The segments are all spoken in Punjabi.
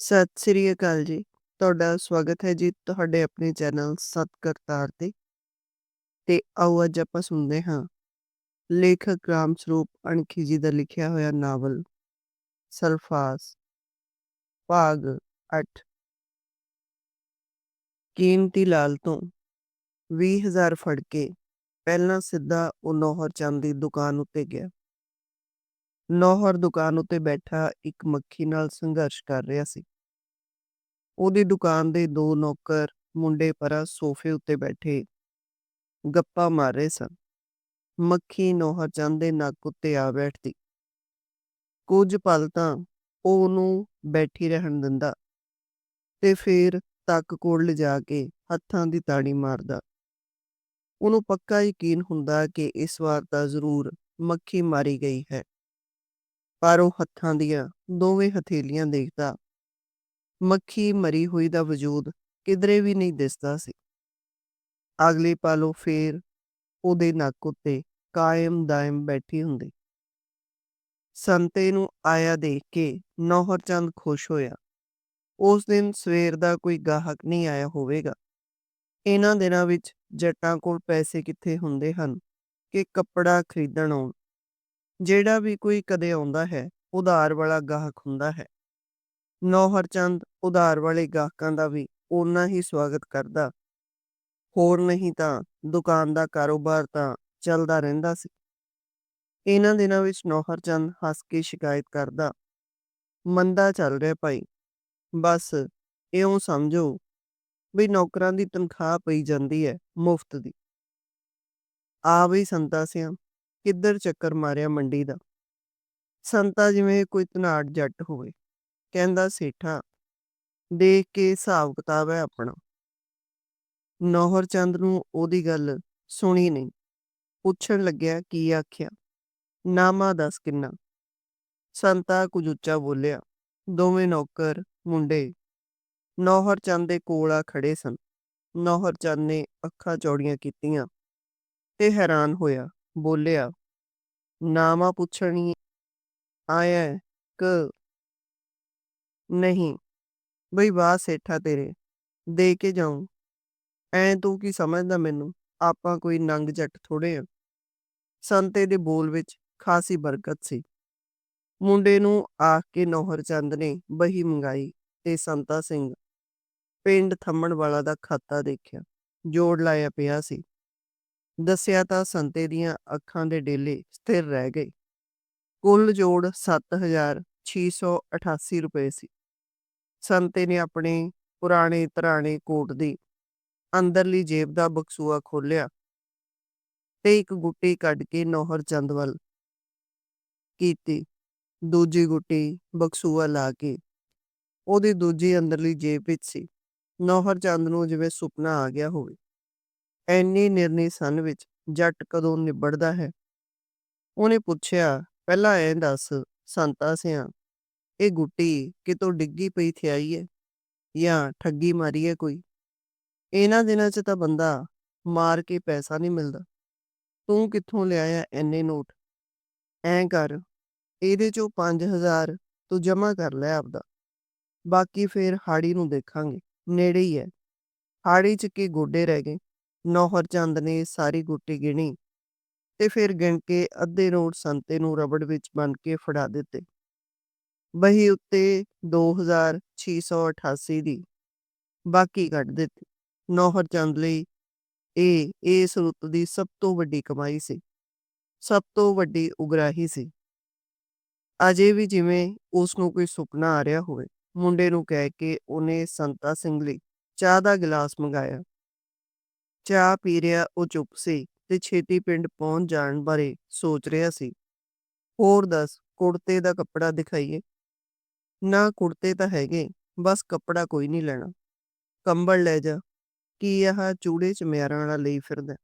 ਸਤਿ ਸ੍ਰੀ ਅਕਾਲ ਜੀ। ਤੁਹਾਡਾ ਸਵਾਗਤ ਹੈ ਜੀ ਤੁਹਾਡੇ ਆਪਣੇ ਚੈਨਲ ਸਤ ਕਰਤਾਰ ਤੇ। ਤੇ ਆਓ ਅੱਜ ਆਪਾਂ ਸੁਣਦੇ ਹਾਂ ਲੇਖਕ ਰਾਮ ਸਰੂਪ ਅਣਖੀ ਜੀ ਦਾ ਲਿਖਿਆ ਹੋਇਆ ਨਾਵਲ ਸਲਫਾਸ ਭਾਗ 8 ਕੀਮਤੀ ਲਾਲ ਤੋਂ 20000 ਫੜ ਕੇ ਪਹਿਲਾਂ ਸਿੱਧਾ ਉਹ ਨੌਹਰ ਚੰਦ ਦੀ ਦੁਕਾਨ ਉੱਤੇ ਗਿਆ। ਨੌਹਰ ਦੁਕਾਨ ਉੱਤੇ ਬੈਠਾ ਇੱਕ ਮੱਖੀ ਨਾਲ ਸੰਘਰਸ਼ ਕਰ ਰਿਹਾ ਸੀ। ਉਹਦੀ ਦੁਕਾਨ ਦੇ ਦੋ ਨੌਕਰ ਮੁੰਡੇ ਪਰਾਂ ਸੋਫੇ ਉੱਤੇ ਬੈਠੇ ਗੱਪਾਂ ਮਾਰ ਰਹੇ ਸਨ। ਮੱਖੀ ਨੌਹਰ ਚੰਦ ਦੇ ਨੱਕ ਉੱਤੇ ਆ ਬੈਠਦੀ। ਕੁਝ ਪਲ ਤਾਂ ਉਹ ਉਹਨੂੰ ਬੈਠੀ ਰਹਿਣ ਦਿੰਦਾ ਤੇ ਫਿਰ ਤੱਕ ਕੋਲ ਲਿਜਾ ਕੇ ਹੱਥਾਂ ਦੀ ਤਾੜੀ ਮਾਰਦਾ। ਉਹਨੂੰ ਪੱਕਾ ਯਕੀਨ ਹੁੰਦਾ ਕਿ ਇਸ ਵਾਰ ਤਾਂ ਜ਼ਰੂਰ ਮੱਖੀ ਮਾਰੀ ਗਈ ਹੈ। ਪਰ ਉਹ ਹੱਥਾਂ ਦੀਆਂ ਦੋਵੇਂ ਹਥੇਲੀਆਂ ਦੇਖਦਾ ਮੱਖੀ ਮਰੀ ਹੋਈ ਦਾ ਵਜੂਦ ਕਿਧਰੇ ਵੀ ਨਹੀਂ ਦਿਸਦਾ ਸੀ। ਅਗਲੇ ਪਾਲੋ ਫੇਰ ਉਹਦੇ ਨੱਕ ਉੱਤੇ ਕਾਇਮ ਦਾਇਮ ਬੈਠੀ ਹੁੰਦੀ। ਸੰਤੇ ਨੂੰ ਆਇਆ ਦੇਖ ਕੇ ਨੌਹਰ ਚੰਦ ਖੁਸ਼ ਹੋਇਆ। ਉਸ ਦਿਨ ਸਵੇਰ ਦਾ ਕੋਈ ਗਾਹਕ ਨਹੀਂ ਆਇਆ ਹੋਵੇਗਾ। ਇਹਨਾਂ ਦਿਨਾਂ ਵਿੱਚ ਜੱਟਾਂ ਕੋਲ ਪੈਸੇ ਕਿੱਥੇ ਹੁੰਦੇ ਹਨ ਕਿ ਕੱਪੜਾ ਖਰੀਦਣ ਆਉਣ। ਜਿਹੜਾ ਵੀ ਕੋਈ ਕਦੇ ਆਉਂਦਾ ਹੈ, ਉਧਾਰ ਵਾਲਾ ਗਾਹਕ ਹੁੰਦਾ ਹੈ। ਨੌਹਰ ਚੰਦ ਉਧਾਰ ਵਾਲੇ ਗਾਹਕਾਂ ਦਾ ਵੀ ਓਨਾ ਹੀ ਸਵਾਗਤ ਕਰਦਾ। ਹੋਰ ਨਹੀਂ ਤਾਂ ਦੁਕਾਨ ਦਾ ਕਾਰੋਬਾਰ ਤਾਂ ਚੱਲਦਾ ਰਹਿੰਦਾ ਸੀ। ਇਹਨਾਂ ਦਿਨਾਂ ਵਿੱਚ ਨੌਹਰ ਚੰਦ ਹੱਸ ਕੇ ਸ਼ਿਕਾਇਤ ਕਰਦਾ, ਮੰਦਾ ਚੱਲ ਰਿਹਾ ਭਾਈ, ਬਸ ਇਉਂ ਸਮਝੋ ਵੀ ਨੌਕਰਾਂ ਦੀ ਤਨਖਾਹ ਪਈ ਜਾਂਦੀ ਹੈ ਮੁਫਤ ਦੀ ਆ ਵੀ ਸੰਤਾ ਸਿਆਂ ਕਿੱਧਰ ਚੱਕਰ ਮਾਰਿਆ ਮੰਡੀ ਦਾ? ਸੰਤਾ ਜਿਵੇਂ ਕੋਈ ਧਨਾੜ ਜੱਟ ਹੋਵੇ, ਕਹਿੰਦਾ ਸੇਠਾ, ਦੇਖ ਕੇ ਹਿਸਾਬ ਕਿਤਾਬ ਹੈ ਆਪਣਾ। ਨੌਹਰ ਚੰਦ ਨੂੰ ਉਹਦੀ ਗੱਲ ਸੁਣੀ ਨਹੀਂ। ਪੁੱਛਣ ਲੱਗਿਆ, ਕੀ ਆਖਿਆ? ਨਾਮਾ ਦੱਸ ਕਿੰਨਾ? ਸੰਤਾ ਕੁਝ ਉੱਚਾ ਬੋਲਿਆ, ਦੋਵੇਂ ਨੌਕਰ, ਮੁੰਡੇ। ਨੌਹਰ ਚੰਦ ਦੇ ਕੋਲ ਆ ਖੜੇ ਸਨ। ਨੌਹਰ ਚੰਦ ਨੇ ਅੱਖਾਂ ਚੌੜੀਆਂ ਕੀਤੀਆਂ ਤੇ ਹੈਰਾਨ ਹੋਇਆ। ਬੋਲਿਆ ਨਾਮਾ ਪੁੱਛਣੀ ਆਇਆ ਕ ਨਹੀਂ, ਬਈ ਵਾਹ ਸੇਠਾ ਤੇਰੇ, ਦੇ ਕੇ ਜਾਉਂ ਐ ਤੂੰ ਕੀ ਸਮਝਦਾ ਮੈਨੂੰ? ਆਪਾਂ ਕੋਈ ਨੰਗ ਜੱਟ ਥੋੜੇ ਆ। ਸੰਤੇ ਦੇ ਬੋਲ ਵਿੱਚ ਖਾਸੀ ਬਰਕਤ ਸੀ। ਮੁੰਡੇ ਨੂੰ ਆਖ ਕੇ ਨੌਹਰ ਚੰਦ ਨੇ ਬਹੀ ਮੰਗਾਈ ਤੇ ਸੰਤਾ ਸਿੰਘ ਪਿੰਡ ਥੰਮਣ ਵਾਲਾ ਦਾ ਖਾਤਾ ਦੇਖਿਆ, ਜੋੜ ਲਾਇਆ ਪਿਆ ਸੀ। ਦੱਸਿਆ ਤਾਂ ਸੰਤੇ ਦੀਆਂ ਅੱਖਾਂ ਦੇ ਡੇਲੇ ਸਥਿਰ ਰਹਿ ਗਏ। ਕੁੱਲ ਜੋੜ 7688 ਰੁਪਏ ਸੀ। ਸੰਤੇ ਨੇ ਆਪਣੇ ਪੁਰਾਣੇ ਤਰਾਣੇ ਕੋਟ ਦੀ ਅੰਦਰਲੀ ਜੇਬ ਦਾ ਬਕਸੂਆ ਖੋਲਿਆ ਤੇ ਇੱਕ ਗੁੱਟੀ ਕੱਢ ਕੇ ਨੌਹਰ ਚੰਦ ਵੱਲ ਕੀਤੀ। ਦੂਜੀ ਗੁੱਟੀ ਬਕਸੂਆ ਲਾ ਕੇ ਉਹਦੀ ਦੂਜੀ ਅੰਦਰਲੀ ਜੇਬ ਵਿੱਚ ਸੀ। ਨੌਹਰ ਚੰਦ ਨੂੰ ਜਿਵੇਂ ਸੁਪਨਾ ਆ ਗਿਆ ਹੋਵੇ। ਐਨੀ ਨਿਰਨੀ ਸਨ ਵਿੱਚ ਜੱਟ ਕਦੋਂ ਨਿਬੜਦਾ ਹੈ? ਉਹਨੇ ਪੁੱਛਿਆ, ਪਹਿਲਾਂ ਐਂ ਦੱਸ, ਸੰਤਾ ਸਿਆਂ, ਇਹ ਗੁੱਟੀ ਕਿਤੋਂ ਡਿੱਗੀ ਪਈ ਥਿਆਈ ਹੈ ਜਾਂ ਠੱਗੀ ਮਾਰੀ ਹੈ ਕੋਈ? ਇਹਨਾਂ ਦਿਨਾਂ 'ਚ ਤਾਂ ਬੰਦਾ ਮਾਰ ਕੇ ਪੈਸਾ ਨਹੀਂ ਮਿਲਦਾ। ਤੂੰ ਕਿੱਥੋਂ ਲਿਆਇਆ ਐਨੇ ਨੋਟ? ਐਂ ਕਰ, ਇਹਦੇ ਚੋਂ 5000 ਤੂੰ ਜਮ੍ਹਾਂ ਕਰ ਲੈ ਆਪਦਾ। ਬਾਕੀ ਫੇਰ ਹਾੜੀ ਨੂੰ ਦੇਖਾਂਗੇ, ਨੇੜੇ ਹੀ ਹੈ ਹਾੜੀ 'ਚ ਕੀ ਗੋਡੇ ਰਹਿ ਗਏ? ਨੌਹਰ ਚੰਦ ਨੇ ਸਾਰੀ ਗੁੱਟੀ ਗਿਣੀ ਤੇ ਫਿਰ ਗਿਣ ਕੇ ਅੱਧੇ ਨੋਟ ਸੰਤੇ ਨੂੰ ਰਬੜ ਵਿੱਚ ਬੰਨ ਕੇ ਫੜਾ ਦਿੱਤੇ। ਬਹੀ ਉੱਤੇ 2688 ਦੀ ਬਾਕੀ ਕੱਢ ਦਿੱਤੀ। ਨੌਹਰ ਚੰਦ ਲਈ ਇਹ, ਇਸ ਰੁੱਤ ਦੀ ਸਭ ਤੋਂ ਵੱਡੀ ਕਮਾਈ ਸੀ। ਸਭ ਤੋਂ ਵੱਡੀ ਉਗਰਾਹੀ ਸੀ। ਅਜੇ ਵੀ ਜਿਵੇਂ ਉਸ ਨੂੰ ਕੋਈ ਸੁਪਨਾ ਆ ਰਿਹਾ ਹੋਵੇ, ਮੁੰਡੇ ਨੂੰ ਕਹਿ ਕੇ ਉਹਨੇ ਸੰਤਾ ਸਿੰਘ ਲਈ ਚਾਹ ਦਾ ਗਲਾਸ ਮੰਗਾਇਆ। ਚਾਹ ਪੀ ਰਿਹਾ, ਉਹ ਚੁੱਪ ਸੀ ਤੇ ਛੇਤੀ ਪਿੰਡ ਪਹੁੰਚ ਜਾਣ ਬਾਰੇ ਸੋਚ ਰਿਹਾ ਸੀ। ਹੋਰ ਦੱਸ, ਕੁੜਤੇ ਦਾ ਕੱਪੜਾ ਦਿਖਾਈਏ? ਨਾ, ਕੁੜਤੇ ਤਾਂ ਹੈਗੇ, ਬਸ ਕੱਪੜਾ ਕੋਈ ਨਹੀਂ ਲੈਣਾ। ਕੰਬਲ ਲੈ ਜਾ। ਕੀ ਆਹ ਚੂੜੇ ਚਮਿਆਰਾਂ ਵਾਲਾ ਲਈ ਫਿਰਦਾ?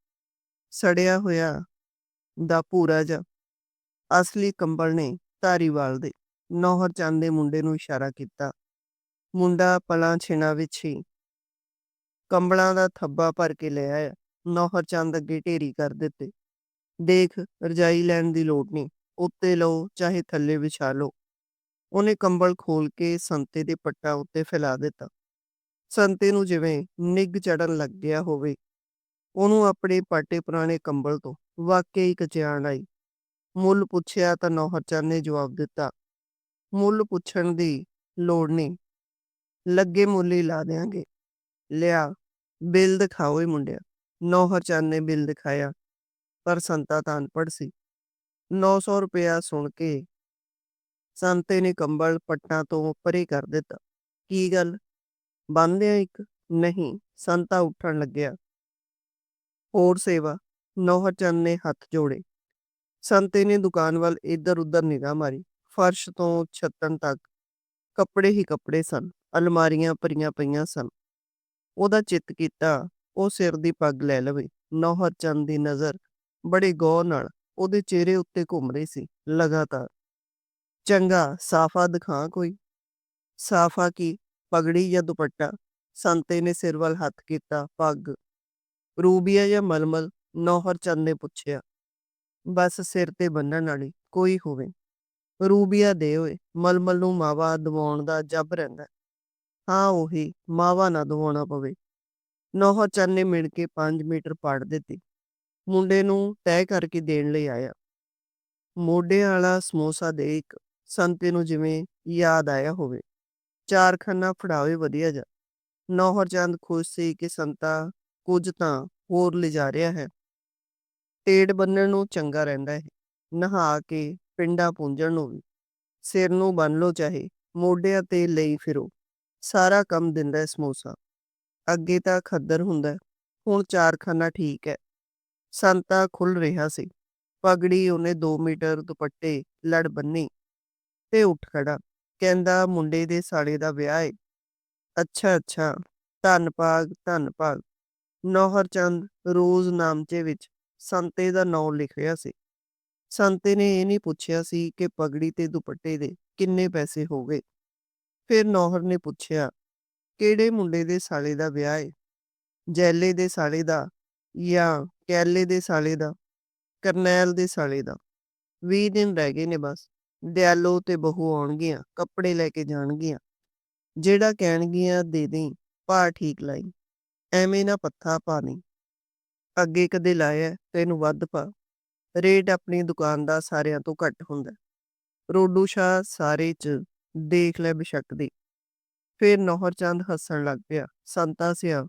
ਸੜਿਆ ਹੋਇਆ ਦਾ ਪੂਰਾ ਜਾ। ਅਸਲੀ ਕੰਬਲ ਨੇ ਧਾਰੀਵਾਲ ਦੇ ਨੌਹਰ ਚੰਦ ਦੇ ਮੁੰਡੇ ਨੂੰ ਇਸ਼ਾਰਾ ਕੀਤਾ। ਮੁੰਡਾ ਪਲਾਂ ਛਿਣਾ ਵਿੱਚ ਹੀ ਕੰਬਲਾਂ ਦਾ ਥੱਬਾ ਭਰ ਕੇ ਲੈ ਆਇਆ, ਨੌਹਰ ਚੰਦ ਅੱਗੇ ਢੇਰੀ ਕਰ ਦਿੱਤੇ। ਦੇਖ, ਰਜਾਈ ਲੈਣ ਦੀ ਲੋੜ ਨਹੀਂ, ਉੱਤੇ ਲਓ, ਚਾਹੇ ਥੱਲੇ ਵਿਛਾ ਲਓ। ਉਹਨੇ ਕੰਬਲ ਖੋਲ ਕੇ ਸੰਤੇ ਦੇ ਪੱਟਾਂ ਉੱਤੇ ਫੈਲਾ ਦਿੱਤਾ। ਸੰਤੇ ਨੂੰ ਜਿਵੇਂ ਨਿੱਘ ਚੜਨ ਲੱਗ ਗਿਆ ਹੋਵੇ, ਉਹਨੂੰ ਆਪਣੇ ਪਾਟੇ ਪੁਰਾਣੇ ਕੰਬਲ ਤੋਂ ਵਾਕਈ ਕਚਿਆਣ ਆਈ। ਮੁੱਲ ਪੁੱਛਿਆ ਤਾਂ ਨੌਹਰਚੰਦ ਨੇ ਜਵਾਬ ਦਿੱਤਾ, ਮੁੱਲ ਪੁੱਛਣ ਦੀ ਲੋੜ ਨਹੀਂ, ਲੱਗੇ ਮੁੱਲ ਹੀ ਲਾ ਦਿਆਂਗੇ। ਲਿਆ। ਬਿੱਲ ਦਿਖਾਓ ਏ ਮੁੰਡਿਆ। ਨੌਹਰਚੰਦ ਨੇ ਬਿੱਲ ਦਿਖਾਇਆ। ਪਰ ਸੰਤਾ ਤਾਂ ਅਨਪੜ੍ਹ ਸੀ। 900 ਰੁਪਇਆ ਸੁਣ ਕੇ ਸੰਤੇ ਨੇ ਕੰਬਲ ਪੱਟਾਂ ਤੋਂ ਪਰੇ ਕਰ ਦਿੱਤਾ। ਕੀ ਗੱਲ? ਬੰਨ੍ਹਦੇ ਇੱਕ ਨਹੀਂ, ਸੰਤਾ ਉੱਠਣ ਲੱਗਿਆ। ਹੋਰ ਸੇਵਾ। ਨੌਹਰਚੰਦ ਨੇ ਹੱਥ ਜੋੜੇ। ਸੰਤੇ ਨੇ ਦੁਕਾਨ ਵੱਲ ਇੱਧਰ ਉੱਧਰ ਨਿਗਾਹ ਮਾਰੀ। ਫਰਸ਼ ਤੋਂ ਛੱਤਣ ਤੱਕ ਕੱਪੜੇ ਹੀ ਕੱਪੜੇ ਸਨ। ਅਲਮਾਰੀਆਂ ਭਰੀਆਂ ਪਈਆਂ ਸਨ। ਉਹਦਾ ਚਿੱਤ ਕੀਤਾ, ਉਹ ਸਿਰ ਦੀ ਪੱਗ ਲੈ ਲਵੇ, ਨੌਹਰ ਚੰਦ ਦੀ ਨਜ਼ਰ, ਬੜੇ ਗੌਰ ਨਾਲ ਉਹਦੇ ਚਿਹਰੇ ਉੱਤੇ ਘੁੰਮ ਰਹੀ ਸੀ, ਲਗਾਤਾਰ। ਚੰਗਾ, ਸਾਫਾ ਦਿਖਾ ਕੋਈ। ਸਾਫਾ ਕੀ? ਪਗੜੀ ਜਾਂ ਦੁਪੱਟਾ? ਸੰਤੇ ਨੇ ਸਿਰ ਵੱਲ ਹੱਥ ਕੀਤਾ, ਪੱਗ। ਰੂਬੀਆ ਜਾਂ ਮਲਮਲ? ਨੌਹਰ ਚੰਦ ਨੇ ਪੁੱਛਿਆ। ਬਸ ਸਿਰ ਤੇ ਬੰਨਣ ਵਾਲੀ, ਕੋਈ ਹੋਵੇ। ਰੂਬੀਆ ਦੇ ਹੋਏ ਮਲਮਲ ਨੂੰ ਮਾਵਾ ਦਵਾਉਣ ਦਾ ਜੱਬ ਰਹਿੰਦਾ ਹਾਂ, ਉਹੀ, ਮਾਵਾ ਨਾ ਦਵਾਉਣਾ ਪਵੇ। ਨੌਹਰਚੰਦ ਨੇ ਮਿਲ ਕੇ 5 ਮੀਟਰ ਪਾੜ ਦਿੱਤੀ। ਮੁੰਡੇ ਨੂੰ ਤੈਅ ਕਰਕੇ ਦੇਣ ਲਈ ਆਇਆ। ਮੋਢਿਆਂ ਵਾਲਾ ਸਮੋਸਾ ਦੇ ਇੱਕ ਸੰਤੇ ਨੂੰ ਜਿਵੇਂ ਯਾਦ ਆਇਆ ਹੋਵੇ। ਚਾਰ ਖੰਨਾ ਫੜਾਵੇ ਵਧੀਆ ਜਾ ਨੌਹਰ ਚੰਦ ਖੁਸ਼ ਸੀ ਕਿ ਸੰਤਾ ਕੁਝ ਤਾਂ ਹੋਰ ਲਿਜਾ ਰਿਹਾ ਹੈ। ਟੇੜ ਬੰਨਣ ਨੂੰ ਚੰਗਾ ਰਹਿੰਦਾ ਹੈ। ਨਹਾ ਕੇ ਪਿੰਡਾ ਪੂੰਝਣ ਨੂੰ ਵੀ। ਸਿਰ ਨੂੰ ਬੰਨ ਲੋ ਚਾਹੇ, ਮੋਢਿਆਂ ਤੇ ਲਈ ਫਿਰੋ। ਸਾਰਾ ਕੰਮ ਦਿੰਦਾ ਹੈ ਸਮੋਸਾ। ਅੱਗੇ ਤਾਂ ਖੱਦਰ ਹੁੰਦਾ ਹੁਣ ਚਾਰਖਾਨਾ ਠੀਕ ਹੈ। ਸੰਤਾ ਖੁੱਲ ਰਿਹਾ ਸੀ, ਪਗੜੀ ਉਹਨੇ 2 ਮੀਟਰ ਦੁਪੱਟੇ ਲੜ ਬੰਨੀ ਤੇ ਉੱਠ ਖੜਾ ਕਹਿੰਦਾ, ਮੁੰਡੇ ਦੇ ਸਾਲੇ ਦਾ ਵਿਆਹ ਏ। ਅੱਛਾ ਅੱਛਾ ਧੰਨ ਭਾਗ ਧੰਨ ਭਾਗ ਨੌਹਰ ਚੰਦ ਰੋਜ਼ ਨਾਮਚੇ ਵਿੱਚ ਸੰਤੇ ਦਾ ਨਾਂ ਲਿਖ ਰਿਹਾ ਸੀ। ਸੰਤੇ ਨੇ ਇਹ ਨਹੀਂ ਪੁੱਛਿਆ ਸੀ ਕਿ ਪਗੜੀ ਤੇ ਦੁਪੱਟੇ ਦੇ ਕਿੰਨੇ ਪੈਸੇ ਹੋ ਗਏ। ਫਿਰ ਨੌਹਰ ਨੇ ਪੁੱਛਿਆ, ਕਿਹੜੇ ਮੁੰਡੇ ਦੇ ਸਾਲੇ ਦਾ ਵਿਆਹ ਏ? ਜੈਲੇ ਦੇ ਸਾਲੇ ਦਾ ਜਾਂ ਕੈਲੇ ਦੇ ਸਾਲੇ ਦਾ? ਕਰਨੈਲ ਦੇ ਸਾਲੇ ਦਾ? 20 ਦਿਨ ਰਹਿ ਗਏ ਨੇ ਬਸ। ਦਿਆਲੋ ਤੇ ਬਹੂ ਆਉਣਗੀਆਂ, ਕੱਪੜੇ ਲੈ ਕੇ ਜਾਣਗੀਆਂ। ਜਿਹੜਾ ਕਹਿਣਗੀਆਂ, ਦੇ ਦੇਈਂ ਭਾ ਠੀਕ ਲਾਈ। ਐਵੇਂ ਨਾ ਪੱਥਾ ਪਾਣੀ ਅੱਗੇ ਕਦੇ ਲਾਇਆ, ਤੈਨੂੰ ਵੱਧ ਪਾ। ਰੇਟ ਆਪਣੀ ਦੁਕਾਨ ਦਾ ਸਾਰਿਆਂ ਤੋਂ ਘੱਟ ਹੁੰਦਾ। ਰੋਡੂ ਸ਼ਾਹ ਸਾਰੇ ਚ ਦੇਖ ਲੈ ਬਿਸ਼ੱਕ ਦੀ। ਫਿਰ ਨੌਹਰਚੰਦ ਹੱਸਣ ਲੱਗ ਪਿਆ। ਸੰਤਾ ਸਿਆ,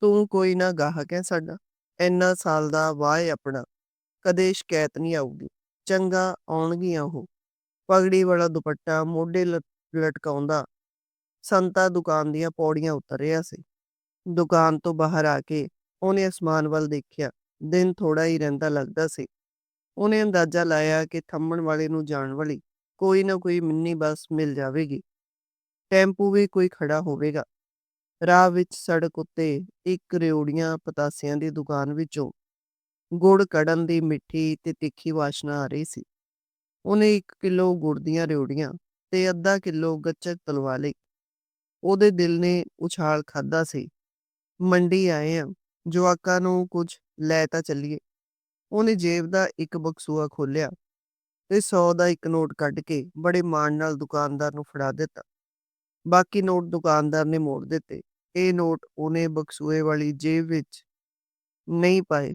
ਤੂੰ ਕੋਈ ਨਾ ਗਾਹਕ ਹੈ ਸਾਡਾ। ਇੰਨਾ ਸਾਲ ਦਾ ਵਾਹ ਏ ਆਪਣਾ। ਕਦੇ ਸ਼ਿਕਾਇਤ ਨਹੀਂ ਆਊਗੀ। ਚੰਗਾ ਆਉਣਗੀਆਂ ਉਹ। ਪਗੜੀ ਵਾਲਾ ਦੁਪੱਟਾ ਮੋਢੇ ਲਟ- ਲਟਕਾਉਂਦਾ। ਸੰਤਾ ਦੁਕਾਨ ਦੀਆਂ ਪੌੜੀਆਂ ਉਤਰ ਰਿਹਾ ਸੀ। ਦੁਕਾਨ ਤੋਂ ਬਾਹਰ ਆ ਕੇ ਉਹਨੇ ਅਸਮਾਨ ਵੱਲ ਦੇਖਿਆ। ਦਿਨ ਥੋੜਾ ਹੀ ਰਹਿੰਦਾ ਲੱਗਦਾ ਸੀ। ਉਹਨੇ ਅੰਦਾਜ਼ਾ ਲਾਇਆ ਕਿ ਥੰਮਣ ਵਾਲੇ ਨੂੰ ਜਾਣ ਵਾਲੀ ਕੋਈ ਨਾ ਕੋਈ ਮਿੰਨੀ ਬੱਸ ਮਿਲ ਜਾਵੇਗੀ। ਟੈਂਪੂ ਵੀ ਕੋਈ ਖੜਾ ਹੋਵੇਗਾ। ਰਾਹ ਵਿੱਚ ਸੜਕ ਉੱਤੇ ਇੱਕ ਰਿਉੜੀਆਂ ਪਤਾਸਿਆਂ ਦੀ ਦੁਕਾਨ ਵਿੱਚੋਂ ਗੁੜ ਕੜਨ ਦੀ ਮਿੱਠੀ ਤੇ ਤਿੱਖੀ ਵਾਸ਼ਨਾ ਆ ਰਹੀ ਸੀ। ਉਹਨੇ 1 ਕਿਲੋ ਗੁੜ ਦੀਆਂ ਰਿਉੜੀਆਂ ਤੇ ਅੱਧਾ ਕਿਲੋ ਗੱਚਕ ਤਲਵਾ ਲਈ। ਉਹਦੇ ਦਿਲ ਨੇ ਉਛਾਲ ਖਾਦਾ ਸੀ। ਮੰਡੀ ਆਏ ਆ, ਜਵਾਕਾਂ ਨੂੰ ਕੁਝ ਲੈ ਤਾਂ ਚੱਲੀਏ। ਉਹਨੇ ਜੇਬ ਦਾ ਇੱਕ ਬਕਸੂਆ ਖੋਲਿਆ ਤੇ 100 ਦਾ ਇੱਕ ਨੋਟ ਕੱਢ ਕੇ ਬੜੇ ਮਾਣ ਨਾਲ ਦੁਕਾਨਦਾਰ ਨੂੰ ਫੜਾ ਦਿੱਤਾ। ਬਾਕੀ ਨੋਟ ਦੁਕਾਨਦਾਰ ਨੇ ਮੋੜ ਦਿੱਤੇ। ਇਹ ਨੋਟ ਉਹਨੇ ਬਕਸੂਏ ਵਾਲੀ ਜੇਬ ਵਿੱਚ ਨਹੀਂ ਪਾਏ।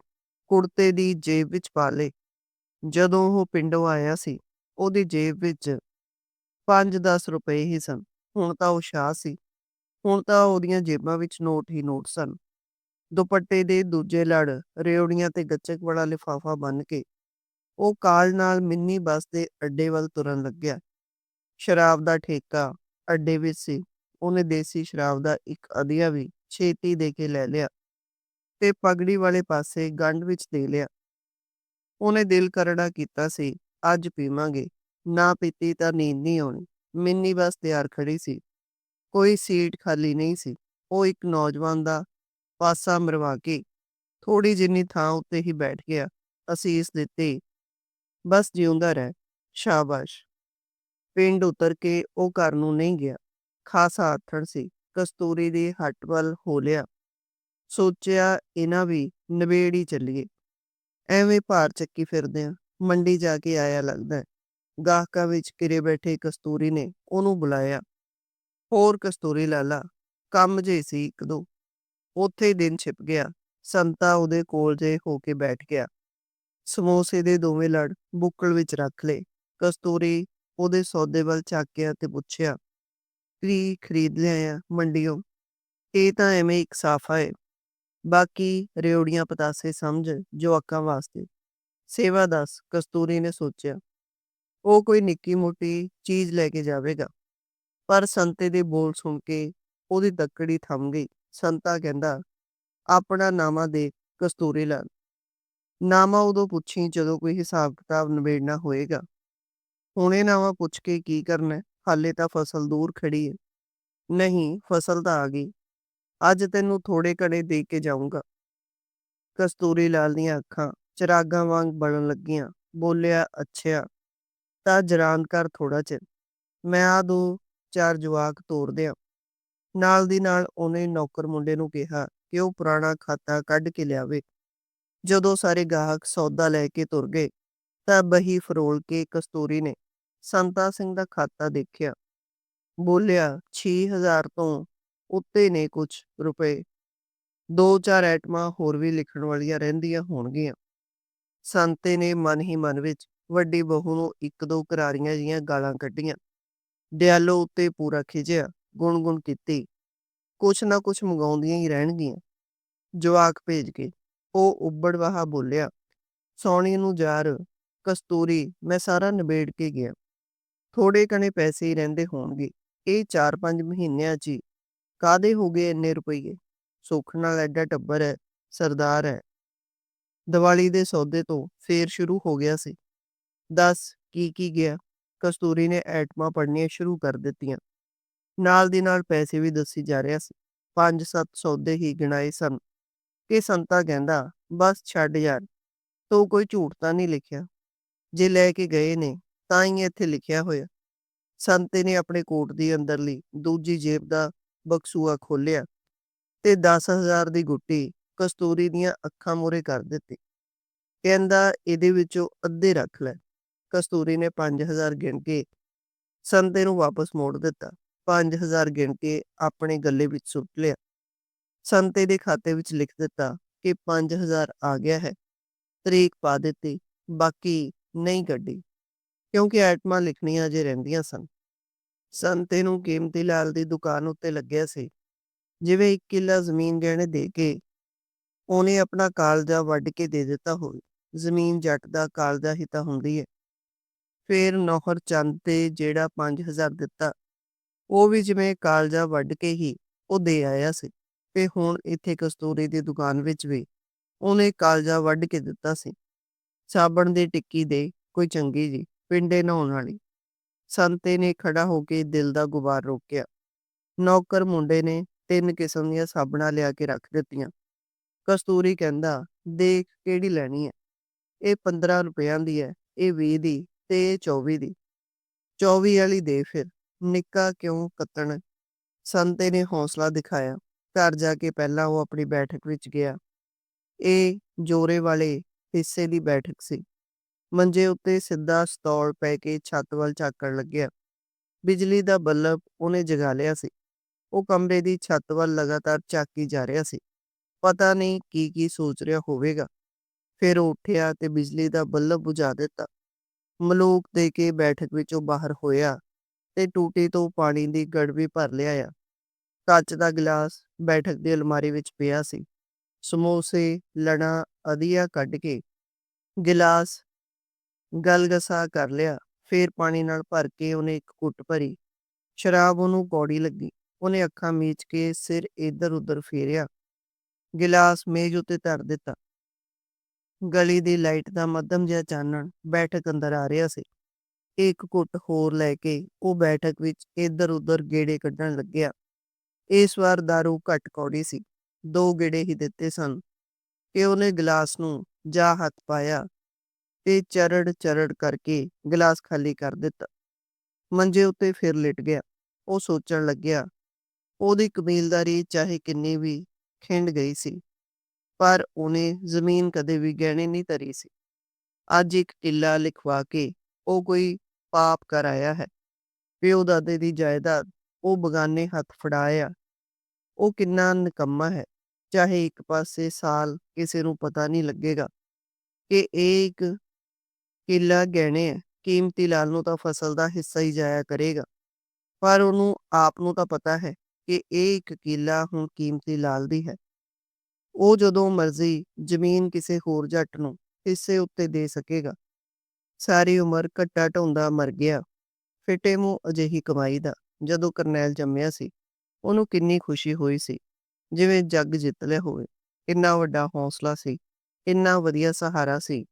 ਕੁੜਤੇ ਦੀ ਜੇਬ ਵਿੱਚ ਪਾ ਲਏ। ਜਦੋਂ ਉਹ ਪਿੰਡੋਂ ਆਇਆ ਸੀ, ਉਹਦੀ ਜੇਬ ਵਿੱਚ 5-10 ਰੁਪਏ ਹੀ ਸਨ। ਹੁਣ ਤਾਂ ਉਹ ਸ਼ਾਹ ਸੀ। ਹੁਣ ਤਾਂ ਉਹਦੀਆਂ ਜੇਬਾਂ ਵਿੱਚ ਨੋਟ ਹੀ ਨੋਟ ਸਨ। ਦੁਪੱਟੇ ਦੇ ਦੂਜੇ ਲੜ ਰੇਵੜੀਆਂ ਤੇ ਗੱਚਕ ਵਾਲਾ ਲਿਫਾਫਾ ਬੰਨ ਕੇ ਉਹ ਕਾਲ ਨਾਲ ਮਿੰਨੀ ਬੱਸ ਦੇ ਅੱਡੇ ਵੱਲ ਤੁਰਨ ਲੱਗਿਆ। ਸ਼ਰਾਬ ਦਾ ਠੇਕਾ, ਅੱਡੇ ਵਿੱਚ ਸੀ। ਉਹਨੇ ਦੇਸੀ ਸ਼ਰਾਬ ਦਾ ਇੱਕ ਅਧੀਆ ਵੀ ਛੇਤੀ ਦੇ ਕੇ ਲੈ ਲਿਆ ਤੇ ਪਗੜੀ ਵਾਲੇ ਪਾਸੇ ਗੰਢ ਵਿੱਚ ਦੇ ਲਿਆ। ਉਹਨੇ ਦਿਲ ਕਰੜਾ ਕੀਤਾ ਸੀ, ਅੱਜ ਪੀਵਾਂਗੇ। ਨਾ ਪੀਤੀ ਤਾਂ ਨੀਂਦ ਨਹੀਂ ਆਉਣੀ। ਮਿੰਨੀ ਬੱਸ ਤਿਆਰ ਖੜੀ ਸੀ। ਕੋਈ ਸੀਟ ਖਾਲੀ ਨਹੀਂ ਸੀ। ਉਹ ਇੱਕ ਨੌਜਵਾਨ ਦਾ ਪਾਸਾ ਮਰਵਾ ਕੇ ਥੋੜੀ ਜਿੰਨੀ ਥਾਂ ਉੱਤੇ ਹੀ ਬੈਠ ਗਿਆ। ਅਸੀਸ ਦਿੱਤੀ ਬਸ ਜਿਉਂਦਾ ਰਹਿ। ਸ਼ਾਬਾਸ਼। ਪਿੰਡ ਉਤਰ ਕੇ ਉਹ ਘਰ ਨੂੰ ਨਹੀਂ ਗਿਆ। ਖਾਸਾ ਆਥਣ ਸੀ। ਕਸਤੂਰੀ ਦੀ ਹੱਟ ਵੱਲ ਹੋ ਲਿਆ ਸੋਚਿਆ ਇਹਨਾਂ ਵੀ ਨਵੇੜੀ ਚੱਲੀਏ। ਐਵੇਂ ਭਾਰ ਚੱਕੀ ਫਿਰਦੇ ਆ ਮੰਡੀ ਜਾ ਕੇ ਆਇਆ ਲੱਗਦਾ ਗਾਹਕਾਂ ਵਿੱਚ ਕਿਰੇ ਬੈਠੇ ਕਸਤੂਰੀ ਨੇ ਉਹਨੂੰ ਬੁਲਾਇਆ। ਹੋਰ ਕਸਤੂਰੀ ਲਾਲਾ, ਕੰਮ ਜੇ ਸੀ ਇੱਕ ਦੋ। ਉੱਥੇ ਦਿਨ ਛਿਪ ਗਿਆ। ਸੰਤਾ ਉਹਦੇ ਕੋਲ ਜੇ ਹੋ ਕੇ ਬੈਠ ਗਿਆ। ਸਮੋਸੇ ਦੇ ਦੋਵੇਂ ਲੜ ਬੁੱਕਲ ਵਿੱਚ ਰੱਖ ਲਏ। ਕਸਤੂਰੀ ਉਹਦੇ ਸੌਦੇ ਵੱਲ ਝਾਕਿਆ ਤੇ ਪੁੱਛਿਆ, ਕੀ ਖਰੀਦ ਲਿਆ ਮੰਡੀੋਂ ਇਹ ਤਾਂ ਐਵੇਂ ਇੱਕ ਸਾਫਾ ਹੈ ਬਾਕੀ ਰਿਉੜੀਆਂ ਪਤਾਸੇ ਸਮਝ ਜਵਾਕਾਂ ਵਾਸਤੇ। ਸੇਵਾ ਦੱਸ, ਕਸਤੂਰੀ ਨੇ ਸੋਚਿਆ। ਉਹ ਕੋਈ ਨਿੱਕੀ ਮੋਟੀ ਚੀਜ਼ ਲੈ ਕੇ ਜਾਵੇਗਾ। ਪਰ ਸੰਤੇ ਦੇ ਬੋਲ ਸੁਣ ਕੇ ਉਹਦੀ ਤੱਕੜੀ ਥੰਮ ਗਈ। ਸੰਤਾ ਕਹਿੰਦਾ, ਆਪਣਾ ਨਾਮਾ ਦੇ ਕਸਤੂਰੀ ਲਾਲ। ਨਾਮਾ ਉਦੋਂ ਪੁੱਛੀ ਜਦੋਂ ਕੋਈ ਹਿਸਾਬ ਕਿਤਾਬ ਨਿਬੇੜਨਾ ਹੋਏਗਾ। ਹੁਣੇ ਨਾਮਾ ਪੁੱਛ ਕੇ ਕੀ ਕਰਨਾ, ਹਾਲੇ ਤਾਂ ਫਸਲ ਦੂਰ ਖੜੀ ਹੈ ਨਹੀਂ, ਫਸਲ ਤਾਂ ਆ ਗਈ। ਅੱਜ ਤੈਨੂੰ ਥੋੜੇ ਕਣੇ ਦੇ ਕੇ ਜਾਊਂਗਾ। ਕਸਤੂਰੀ ਲਾਲ ਦੀਆਂ ਅੱਖਾਂ ਚਿਰਾਗਾਂ ਵਾਂਗ ਬਲਣ ਲੱਗੀਆਂ। ਬੋਲਿਆ ਅੱਛਾ ਤਾਂ ਜਰਾਨ ਕਰ ਥੋੜਾ ਚਿਰ। ਮੈਂ ਆ ਦੋ ਚਾਰ ਜਵਾਕ ਤੋਰ ਦਿਆਂ। ਨਾਲ ਦੀ ਨਾਲ ਉਹਨੇ ਨੌਕਰ ਮੁੰਡੇ ਨੂੰ ਕਿਹਾ ਕਿ ਉਹ ਪੁਰਾਣਾ ਖਾਤਾ ਕੱਢ ਕੇ ਲਿਆਵੇ। ਜਦੋਂ ਸਾਰੇ ਗਾਹਕ ਸੌਦਾ ਲੈ ਕੇ ਤੁਰ ਗਏ, ਤਾਂ ਬਹੀ ਫਰੋਲ ਕੇ ਕਸਤੂਰੀ ਨੇ ਸੰਤਾ ਸਿੰਘ ਦਾ ਖਾਤਾ ਦੇਖਿਆ। ਬੋਲਿਆ 6000 ਤੋਂ ਉੱਤੇ ਨੇ ਕੁਝ ਰੁਪਏ। ਦੋ ਚਾਰ ਐਟਮਾਂ ਹੋਰ ਵੀ ਲਿਖਣ ਵਾਲੀਆਂ ਰਹਿੰਦੀਆਂ ਹੋਣਗੀਆਂ। ਸੰਤੇ ਨੇ ਮਨ ਹੀ ਮਨ ਵਿੱਚ ਵੱਡੀ ਬਹੂ ਨੂੰ ਇੱਕ ਦੋ ਕਰਾਰੀਆਂ ਜੀਆਂ ਗਾਲਾਂ ਕੱਢੀਆਂ। ਦਿਆਲੋ ਉੱਤੇ ਪੂਰਾ ਖਿਜਿਆ ਗੁਣ-ਗੁਣ ਕੀਤੀ। ਕੁਛ ਨਾ ਕੁਛ ਮੰਗਾਉਂਦੀਆਂ ਹੀ ਰਹਿਣਗੀਆਂ। ਜਵਾਕ ਭੇਜ ਕੇ ਉਹ ਉੱਬੜ-ਵਾਹਾ ਬੋਲਿਆ ਸੌਣੀ ਨੂੰ ਯਾਰ, ਕਸਤੂਰੀ, ਮੈਂ ਸਾਰਾ ਨਿਬੇੜ ਕੇ ਗਿਆ। ਥੋੜੇ ਕਣੇ ਪੈਸੇ ਹੀ ਰਹਿੰਦੇ ਹੋਣਗੇ। ਇਹ 4-5 ਮਹੀਨਿਆਂ 'ਚ ਹੀ। ਕਾਦੇ ਹੋ ਗਏ ਇੰਨੇ ਰੁਪਈਏ? ਸੁੱਖ ਨਾਲ ਐਡਾ ਟੱਬਰ ਹੈ, ਸਰਦਾਰ ਹੈ। ਦੀਵਾਲੀ ਦੇ ਸੌਦੇ ਤੋਂ ਫੇਰ ਸ਼ੁਰੂ ਹੋ ਗਿਆ ਸੀ। ਦੱਸ, ਕੀ ਕੀ ਗਿਆ? ਕਸਤੂਰੀ ਨੇ ਐਟਮਾਂ ਪੜ੍ਹਨੀਆਂ ਸ਼ੁਰੂ ਕਰ ਦਿੱਤੀਆਂ। ਨਾਲ ਦੀ ਨਾਲ ਪੈਸੇ ਵੀ ਦੱਸੀ ਜਾ ਰਿਹਾ ਸੀ। ਪੰਜ ਸੱਤ ਸੌਦੇ ਹੀ ਗਿਣਾਏ ਸਨ। ਕਿ ਸੰਤਾ ਕਹਿੰਦਾ, ਬਸ ਛੱਡ ਯਾਰ, ਤੂੰ ਕੋਈ ਝੂਠ ਤਾਂ ਨਹੀਂ ਲਿਖਿਆ। ਜੇ ਲੈ ਕੇ ਗਏ ਨੇ, ਤਾਂ ਹੀ ਇੱਥੇ ਲਿਖਿਆ ਹੋਇਆ। ਸੰਤੇ ਨੇ ਆਪਣੇ ਕੋਟ ਦੀ ਅੰਦਰਲੀ ਦੂਜੀ ਜੇਬ ਦਾ ਬਕਸੂਆ ਖੋਲਿਆ ਤੇ 10000 ਦੀ ਗੁੱਟੀ ਕਸਤੂਰੀ ਦੀਆਂ ਅੱਖਾਂ ਮੂਹਰੇ ਕਰ ਦਿੱਤੀ। ਕਹਿੰਦਾ, ਇਹਦੇ ਵਿੱਚੋਂ ਅੱਧੇ ਰੱਖ ਲੈ। ਕਸਤੂਰੀ ਨੇ 5000 ਗਿਣ ਕੇ ਸੰਤੇ ਨੂੰ ਵਾਪਸ ਮੋੜ ਦਿੱਤਾ। 5000 ਗਿਣ ਕੇ ਆਪਣੇ ਗੱਲੇ ਵਿੱਚ ਸੁੱਟ ਲਿਆ। ਸੰਤੇ ਦੇ ਖਾਤੇ ਵਿੱਚ ਲਿਖ ਦਿੱਤਾ ਕਿ 5000 ਆ ਗਿਆ ਹੈ। ਤਰੀਕ ਪਾ ਦਿੱਤੀ, ਬਾਕੀ ਨਹੀਂ ਕੱਢੀ, ਕਿਉਂਕਿ ਐਟਮਾਂ ਲਿਖਣੀਆਂ ਅਜੇ ਰਹਿੰਦੀਆਂ ਸਨ। ਸੰਤੇ ਨੂੰ ਕੀਮਤੀ ਲਾਲ ਦੀ ਦੁਕਾਨ ਉੱਤੇ ਲੱਗਿਆ ਸੀ, ਜਿਵੇਂ ਇੱਕ ਕਿੱਲਾ ਜ਼ਮੀਨ ਗਹਿਣੇ ਦੇ ਕੇ ਉਹਨੇ ਆਪਣਾ ਕਾਲਜਾ ਵੱਢ ਕੇ ਦੇ ਦਿੱਤਾ ਹੋਵੇ। ਜ਼ਮੀਨ ਜੱਟ ਦਾ ਕਾਲਜਾ ਹੀ ਤਾਂ ਹੁੰਦੀ ਹੈ। ਫੇਰ ਨੌਹਰ ਚੰਦ ਤੇ ਜਿਹੜਾ 5000 ਦਿੱਤਾ, ਉਹ ਵੀ ਜਿਵੇਂ ਕਾਲਜਾ ਵੱਢ ਕੇ ਹੀ ਉਹ ਦੇ ਆਇਆ ਸੀ। ਤੇ ਹੁਣ ਇੱਥੇ ਕਸਤੂਰੀ ਦੀ ਦੁਕਾਨ ਵਿੱਚ ਵੀ ਉਹਨੇ ਕਾਲਜਾ ਵੱਢ ਕੇ ਦਿੱਤਾ ਸੀ। ਸਾਬਣ ਦੀ ਟਿੱਕੀ ਦੇ ਕੋਈ ਚੰਗੀ ਜੀ ਪਿੰਡੇ ਨਹਾਉਣ ਵਾਲੀ। ਸੰਤੇ ਨੇ ਖੜਾ ਹੋ ਕੇ ਦਿਲ ਦਾ ਗੁਬਾਰ ਰੋਕਿਆ। ਨੌਕਰ ਮੁੰਡੇ ਨੇ ਤਿੰਨ ਕਿਸਮ ਦੀਆਂ ਸਾਬਣਾਂ ਲਿਆ ਕੇ ਰੱਖ ਦਿੱਤੀਆਂ। ਕਸਤੂਰੀ ਕਹਿੰਦਾ, ਦੇਖ ਕਿਹੜੀ ਲੈਣੀ ਹੈ ਇਹ 15 ਰੁਪਈਆਂ ਦੀ ਹੈ ਇਹ 20 ਦੀ ਤੇ ਇਹ 24 ਦੀ। 24 ਵਾਲੀ ਦੇ ਫਿਰ, ਨਿੱਕਾ ਕਿਉਂ ਕੱਤਣ? ਸੰਤੇ ਨੇ ਹੌਸਲਾ ਦਿਖਾਇਆ। ਘਰ ਜਾ ਕੇ ਪਹਿਲਾਂ ਉਹ ਆਪਣੀ ਬੈਠਕ ਵਿੱਚ ਗਿਆ। ਇਹ ਜੋਰੇ ਵਾਲੇ ਹਿੱਸੇ ਦੀ ਬੈਠਕ ਸੀ। ਮੰਜੇ ਉੱਤੇ ਸਿੱਧਾ ਸਤੌਲ ਪੈ ਕੇ ਛੱਤ ਵੱਲ ਝਾਕਣ ਲੱਗਿਆ। ਬਿਜਲੀ ਦਾ ਬੱਲਬ ਉਹਨੇ ਜਗਾ ਲਿਆ ਸੀ। ਉਹ ਕਮਰੇ ਦੀ ਛੱਤ ਵੱਲ ਲਗਾਤਾਰ ਝਾਕੀ ਜਾ ਰਿਹਾ ਸੀ। ਪਤਾ ਨਹੀਂ ਕੀ ਕੀ ਸੋਚ ਰਿਹਾ ਹੋਵੇਗਾ। ਫਿਰ ਉਹ ਉੱਠਿਆ ਤੇ ਬਿਜਲੀ ਦਾ ਬੱਲਬ ਬੁਝਾ ਦਿੱਤਾ। ਮਲੂਕ ਦੇ ਕੇ ਬੈਠਕ ਵਿੱਚੋਂ ਬਾਹਰ ਹੋਇਆ ਤੇ ਟੂਟੀ ਤੋਂ ਪਾਣੀ ਦੀ ਗੜਵੀ ਭਰ ਲਿਆਇਆ। ਕੱਚ ਦਾ ਗਲਾਸ ਬੈਠਕ ਦੀ ਅਲਮਾਰੀ ਵਿੱਚ ਪਿਆ ਸੀ। ਸਮੋਸੇ ਲਣਾ ਅਧੀਆ ਕੱਢ ਕੇ ਗਿਲਾਸ ਗਲਗਸਾ ਕਰ ਲਿਆ। ਫੇਰ ਪਾਣੀ ਨਾਲ ਭਰ ਕੇ ਉਹਨੇ ਇੱਕ ਘੁੱਟ ਭਰੀ ਸ਼ਰਾਬ ਉਹਨੂੰ ਕੌੜੀ ਲੱਗੀ। ਉਹਨੇ ਅੱਖਾਂ ਮੀਚ ਕੇ ਸਿਰ ਇੱਧਰ ਉੱਧਰ ਫੇਰਿਆ। ਗਿਲਾਸ ਮੇਜ਼ ਉੱਤੇ ਧਰ ਦਿੱਤਾ। ਗਲੀ ਦੀ ਲਾਈਟ ਦਾ ਮੱਧਮ ਜਿਹਾ ਚਾਨਣ ਬੈਠਕ ਅੰਦਰ ਆ ਰਿਹਾ ਸੀ। ਇੱਕ ਘੁੱਟ ਹੋਰ ਲੈ ਕੇ ਉਹ ਬੈਠਕ ਵਿੱਚ ਇੱਧਰ ਉੱਧਰ ਗੇੜੇ ਕੱਢਣ ਲੱਗਿਆ। ਇਸ ਵਾਰ दारू ਘੱਟ ਕੌੜੀ ਸੀ। ਦੋ ਗੇੜੇ ਹੀ ਦਿੱਤੇ ਸਨ। ਕਿ ਉਹਨੇ ਗਲਾਸ ਨੂੰ ਜਾ ਹੱਥ ਪਾਇਆ ਤੇ ਚਰੜ ਚਰੜ ਕਰਕੇ ਗਲਾਸ ਖਾਲੀ ਕਰ ਦਿੱਤਾ। ਮੰਜੇ ਉੱਤੇ ਫਿਰ ਲਿਟ ਗਿਆ। ਉਹ ਸੋਚਣ ਲੱਗਿਆ, ਉਹਦੀ ਕਬੀਲਦਾਰੀ ਚਾਹੇ ਕਿੰਨੀ ਵੀ ਖਿੰਡ ਗਈ ਸੀ, ਪਰ ਉਹਨੇ ਜ਼ਮੀਨ ਕਦੇ ਵੀ ਗਹਿਣੇ ਨਹੀਂ ਧਰੀ ਸੀ। ਅੱਜ ਇੱਕ ਟਿੱਲਾ ਲਿਖਵਾ ਕੇ ਉਹ ਕੋਈ ਪਾਪ ਕਰ ਆਇਆ ਹੈ। ਪਿਓ ਦਾਦੇ ਦੀ ਜਾਇਦਾਦ ਉਹ ਬਗਾਨੇ ਹੱਥ ਫੜਾਇਆ ਉਹ ਕਿੰਨਾ ਨਿਕੰਮਾ ਹੈ, ਚਾਹੇ ਇੱਕ ਪਾਸੇ ਸਾਲ ਕਿਸੇ ਨੂੰ ਪਤਾ ਨਹੀਂ ਲੱਗੇਗਾ ਕਿ ਇਹ ਇੱਕ ਕਿੱਲਾ ਗਹਿਣੇ ਹੈ, ਕੀਮਤੀ ਲਾਲ ਨੂੰ ਤਾਂ ਫਸਲ ਦਾ ਹਿੱਸਾ ਹੀ ਜਾਇਆ ਕਰੇਗਾ। ਪਰ ਉਹਨੂੰ, ਆਪ ਨੂੰ ਤਾਂ ਪਤਾ ਹੈ ਕਿ ਇਹ ਇੱਕ ਕਿੱਲਾ ਹੁਣ ਕੀਮਤੀ ਲਾਲ ਦੀ ਹੈ। ਉਹ ਜਦੋਂ ਮਰਜ਼ੀ ਜ਼ਮੀਨ ਕਿਸੇ ਹੋਰ ਜੱਟ ਨੂੰ ਹਿੱਸੇ ਉੱਤੇ ਦੇ ਸਕੇਗਾ। ਸਾਰੀ ਉਮਰ ਘੱਟਾ ਢਾਉਂਦਾ ਮਰ ਗਿਆ, ਫਿਟੇ ਮੂੰਹ ਅਜਿਹੀ ਕਮਾਈ ਦਾ, ਜਦੋਂ ਕਰਨੈਲ ਜੰਮਿਆ ਸੀ। ਉਹਨੂੰ ਕਿੰਨੀ ਖੁਸ਼ੀ ਹੋਈ ਸੀ, ਜਿਵੇਂ ਜੱਗ ਜਿੱਤ ਲਿਆ ਹੋਵੇ। ਇੰਨਾ ਵੱਡਾ ਹੌਸਲਾ ਸੀ, ਇੰਨਾ ਵਧੀਆ ਸਹਾਰਾ ਸੀ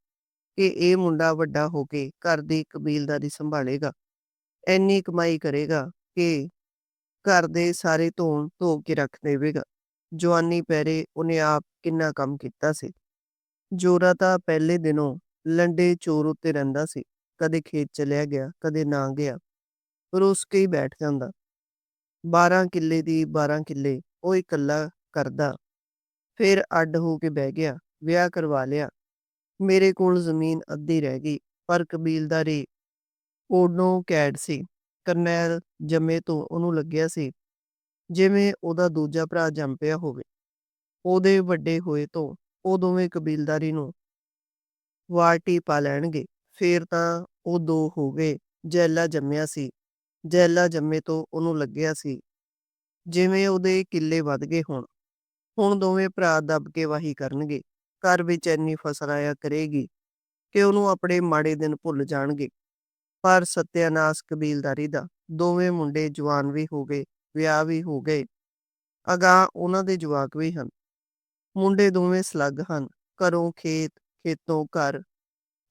ਕਿ ਇਹ ਮੁੰਡਾ ਵੱਡਾ ਹੋ ਕੇ ਘਰ ਦੀ ਕਬੀਲਦਾਰੀ ਸੰਭਾਲੇਗਾ। ਐਨੀ ਕਮਾਈ ਕਰੇਗਾ ਕਿ ਘਰ ਦੇ ਸਾਰੇ ਧੋਣ ਧੋ ਕੇ ਰੱਖ ਦੇਵੇਗਾ। ਜਵਾਨੀ ਪੈਰੇ ਉਹਨੇ ਆਪ ਕਿੰਨਾ ਕੰਮ ਕੀਤਾ ਸੀ। ਜੋਰਾ ਤਾਂ ਪਹਿਲੇ ਦਿਨੋਂ ਲੰਡੇ ਚੋਰ ਉੱਤੇ ਰਹਿੰਦਾ ਸੀ। ਕਦੇ ਖੇਤ ਚਲਿਆ ਗਿਆ, ਕਦੇ ਨਾ ਗਿਆ। ਰੁੱਸ ਕੇ ਹੀ ਬੈਠ ਜਾਂਦਾ। 12 ਕਿੱਲੇ ਦੀ 12 ਕਿੱਲੇ, ਉਹ ਇਕੱਲਾ ਕਰਦਾ। ਫਿਰ ਅੱਡ ਹੋ ਕੇ ਬਹਿ ਗਿਆ, ਵਿਆਹ ਕਰਵਾ ਲਿਆ। ਮੇਰੇ ਕੋਲ ਜ਼ਮੀਨ ਅੱਧੀ ਰਹਿ ਗਈ, ਪਰ ਕਬੀਲਦਾਰੀ ਉਦੋਂ ਕੈਡ ਸੀ। ਕਰਨੈਲ ਜੰਮੇ ਤੋਂ ਉਹਨੂੰ ਲੱਗਿਆ ਸੀ, ਜਿਵੇਂ ਉਹਦਾ ਦੂਜਾ ਭਰਾ ਜੰਮ ਪਿਆ ਹੋਵੇ। ਉਹਦੇ ਵੱਡੇ ਹੋਏ ਤੋਂ ਉਹ ਦੋਵੇਂ ਕਬੀਲਦਾਰੀ ਨੂੰ ਵਾਰਟੀ ਪਾ ਲੈਣਗੇ, ਫੇਰ ਤਾਂ ਉਹ ਦੋ ਹੋ ਗਏ, ਜੈਲਾ ਜੰਮਿਆ ਸੀ। ਜੈਲਾ ਜੰਮੇ ਤੋਂ ਉਹਨੂੰ ਲੱਗਿਆ ਸੀ, ਜਿਵੇਂ ਉਹਦੇ ਕਿੱਲੇ ਵੱਧ ਗਏ ਹੋਣ। ਹੁਣ ਦੋਵੇਂ ਭਰਾ ਦੱਬ ਕੇ ਵਾਹੀ ਕਰਨਗੇ, ਘਰ ਵਿੱਚ ਇੰਨੀ ਫਸਲ ਆਇਆ ਕਰੇਗੀ ਕਿ ਉਹਨੂੰ ਆਪਣੇ ਮਾੜੇ ਦਿਨ ਭੁੱਲ ਜਾਣਗੇ। ਪਰ ਸਤਿਆਨਾਸ਼ ਕਬੀਲਦਾਰੀ ਦਾ ਦੋਵੇਂ ਮੁੰਡੇ ਜਵਾਨ ਵੀ ਹੋ ਗਏ, ਵਿਆਹ ਵੀ ਹੋ ਗਏ। ਅਗਾਂਹ ਉਹਨਾਂ ਦੇ ਜਵਾਕ ਵੀ ਹਨ। ਮੁੰਡੇ ਦੋਵੇਂ ਸਲੱਗ ਹਨ, ਘਰੋਂ ਖੇਤ, ਖੇਤੋਂ ਘਰ,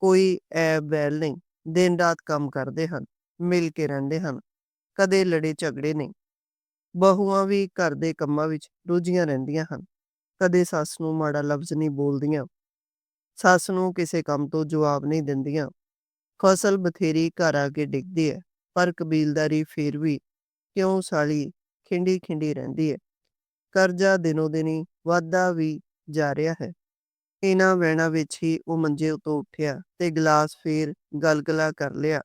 ਕੋਈ ਐ ਬੈਲ ਨਹੀਂ ਦਿਨ ਰਾਤ ਕੰਮ ਕਰਦੇ ਹਨ। ਮਿਲ ਕੇ ਰਹਿੰਦੇ ਹਨ, ਕਦੇ ਲੜੇ ਝਗੜੇ ਨਹੀਂ। ਬਹੂਆਂ ਵੀ ਘਰ ਦੇ ਕੰਮਾਂ ਵਿੱਚ ਰੁੱਝੀਆਂ ਰਹਿੰਦੀਆਂ ਹਨ, ਕਦੇ ਸੱਸ ਨੂੰ ਮਾੜਾ ਲਫ਼ਜ਼ ਨਹੀਂ ਬੋਲਦੀਆਂ, ਸੱਸ ਨੂੰ ਕਿਸੇ ਕੰਮ ਤੋਂ ਜਵਾਬ ਨਹੀਂ ਦਿੰਦੀਆਂ। ਫਸਲ ਬਥੇਰੀ ਘਰ ਆ ਕੇ ਡਿੱਗਦੀ ਹੈ, ਪਰ ਕਬੀਲਦਾਰੀ ਫੇਰ ਵੀ ਕਿਉਂ ਸਾਲੀ ਖਿੰਡੀ ਖਿੰਡੀ ਰਹਿੰਦੀ ਹੈ? ਕਰਜ਼ਾ ਦਿਨੋ ਦਿਨੀ ਵਾਧਾ ਵੀ ਜਾ ਰਿਹਾ ਹੈ। ਇਹਨਾਂ ਵਹਿਣਾਂ ਵਿੱਚ ਹੀ ਉਹ ਮੰਜੇ ਉਤੋਂ ਉੱਠਿਆ ਤੇ ਗਲਾਸ ਫੇਰ ਗਲਗਲਾ ਕਰ ਲਿਆ।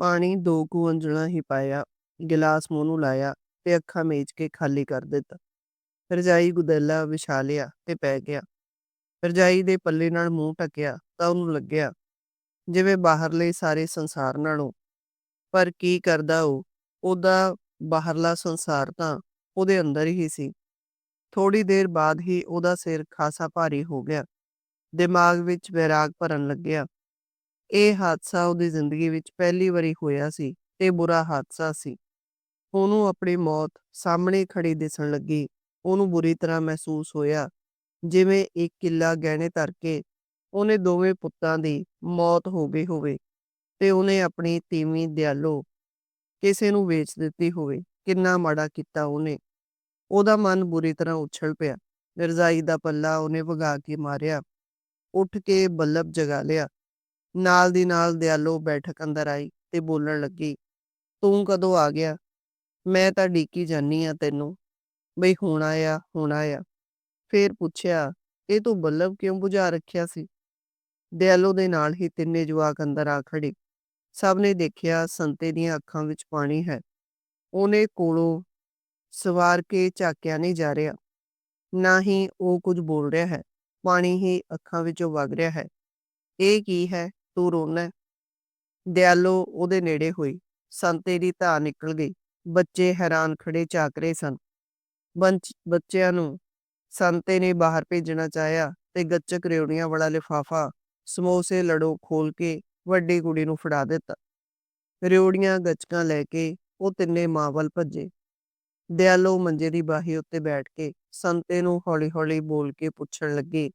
ਪਾਣੀ ਦੋ ਕੁ ਅੰਜਣਾ ਹੀ ਪਾਇਆ, ਗਿਲਾਸ ਮੂੰਹ ਨੂੰ ਲਾਇਆ ਤੇ ਅੱਖਾਂ ਮੇਜ ਕੇ ਖਾਲੀ ਕਰ ਦਿੱਤਾ। ਰਜਾਈ ਗੁਦੈਲਾ ਵਿਛਾ ਲਿਆ ਤੇ ਪੈ ਗਿਆ। ਰਜਾਈ ਦੇ ਪੱਲੇ ਨਾਲ ਮੂੰਹ ਢੱਕਿਆ ਤਾਂ ਉਹਨੂੰ ਲੱਗਿਆ ਜਿਵੇਂ ਬਾਹਰਲੇ ਸਾਰੇ ਸੰਸਾਰ ਨਾਲੋਂ। ਪਰ ਕੀ ਕਰਦਾ ਉਹ? ਉਹਦਾ ਬਾਹਰਲਾ ਸੰਸਾਰ ਤਾਂ ਉਹਦੇ ਅੰਦਰ ਹੀ ਸੀ। ਥੋੜੀ ਦੇਰ ਬਾਅਦ ਹੀ ਉਹਦਾ ਸਿਰ ਖਾਸਾ ਭਾਰੀ ਹੋ ਗਿਆ। ਦਿਮਾਗ ਵਿੱਚ ਵੈਰਾਗ ਭਰਨ ਲੱਗਿਆ। ਇਹ ਹਾਦਸਾ ਉਹਦੀ ਜ਼ਿੰਦਗੀ ਵਿੱਚ ਪਹਿਲੀ ਵਾਰੀ ਹੋਇਆ ਸੀ ਤੇ ਬੁਰਾ ਹਾਦਸਾ ਸੀ। ਉਹਨੂੰ ਆਪਣੀ ਮੌਤ ਸਾਹਮਣੇ ਖੜੀ ਦਿਸਣ ਲੱਗੀ। ਉਹਨੂੰ ਬੁਰੀ ਤਰ੍ਹਾਂ ਮਹਿਸੂਸ ਹੋਇਆ। ਜਿਵੇਂ ਇੱਕ ਕਿੱਲਾ ਗਹਿਣੇ ਧਰ ਕੇ ਉਹਨੇ ਦੋਵੇਂ ਪੁੱਤਾਂ ਦੀ ਮੌਤ ਹੋ ਗਈ ਹੋਵੇ ਤੇ ਉਹਨੇ ਆਪਣੀ ਤੀਵੀਂ ਦਿਆਲੋ ਕਿਸੇ ਨੂੰ ਵੇਚ ਦਿੱਤੀ ਹੋਵੇ, ਕਿੰਨਾ ਮਾੜਾ ਕੀਤਾ ਉਹਨੇ। ਉਹਦਾ ਮਨ ਬੁਰੀ ਤਰ੍ਹਾਂ ਉਛਲ ਪਿਆ। ਮਿਰਜ਼ਾਈ ਦਾ ਪੱਲਾ ਉਹਨੇ ਵਗਾ ਕੇ ਮਾਰਿਆ। ਉੱਠ ਕੇ ਬੱਲਬ ਜਗਾ ਲਿਆ। ਨਾਲ ਦੀ ਨਾਲ ਦਿਆਲੋ ਬੈਠਕ ਅੰਦਰ ਆਈ ਤੇ ਬੋਲਣ ਲੱਗੀ, ਤੂੰ ਕਦੋਂ ਆ ਗਿਆ? ਮੈਂ ਤਾਂ ਡੀਕੀ ਜਾਨੀ ਆ ਤੈਨੂੰ। ਬਈ ਹੁਣ ਆਇਆ ਹੁਣ ਆਇਆ। ਫੇਰ ਪੁੱਛਿਆ, ਇਹ ਤੂੰ ਬੱਲਬ ਕਿਉਂ ਬੁਝਾ ਰੱਖਿਆ ਸੀ? ਦਿਆਲੋ ਦੇ ਨਾਲ ਹੀ ਤਿੰਨੇ ਜਵਾਕ ਅੰਦਰ ਆ ਖੜੇ। ਸਭ ਨੇ ਦੇਖਿਆ ਸੰਤੇ ਦੀਆਂ ਅੱਖਾਂ ਵਿੱਚ ਪਾਣੀ ਹੈ। ਉਹਨੇ ਕੋਲੋਂ ਸਵਾਰ ਕੇ ਝਾਕਿਆ ਨਹੀਂ ਜਾ ਰਿਹਾ। ਨਾ ਹੀ ਉਹ ਕੁਝ ਬੋਲ ਰਿਹਾ ਹੈ। ਪਾਣੀ ਹੀ ਅੱਖਾਂ ਵਿੱਚੋਂ ਵਗ ਰਿਹਾ ਹੈ। ਇਹ ਕੀ ਹੈ? ਤੂੰ ਰੋਣਾ ਦਿਆਲੋ ਉਹਦੇ ਨੇੜੇ ਹੋਈ। ਸੰਤੇ ਦੀ ਧਾਰ ਨਿਕਲ ਗਈ। ਬੱਚੇ ਹੈਰਾਨ ਖੜੇ ਝਾਕ ਰਹੇ ਸਨ। ਬੱਚਿਆਂ ਨੂੰ ਸੰਤੇ ਨੇ ਬਾਹਰ ਭੇਜਣਾ ਚਾਹਿਆ ਤੇ ਗੱਚਕ ਰਿਉੜੀਆਂ ਵਾਲਾ ਲਿਫਾਫਾ ਸਮੋਸੇ ਲੜੋ ਖੋਲ ਕੇ ਵੱਡੀ ਕੁੜੀ ਨੂੰ ਫੜਾ ਦਿੱਤਾ। ਰਿਉੜੀਆਂ ਗੱਚਕਾਂ ਲੈ ਕੇ ਉਹ ਤਿੰਨੇ ਮਾਂ ਵੱਲ ਭੱਜੇ। ਦਿਆਲੋ ਮੰਜੇ ਦੀ ਬਾਹੀ ਉੱਤੇ ਬੈਠ ਕੇ ਸੰਤੇ ਨੂੰ ਹੌਲੀ-ਹੌਲੀ ਬੋਲ ਕੇ ਪੁੱਛਣ ਲੱਗੇ,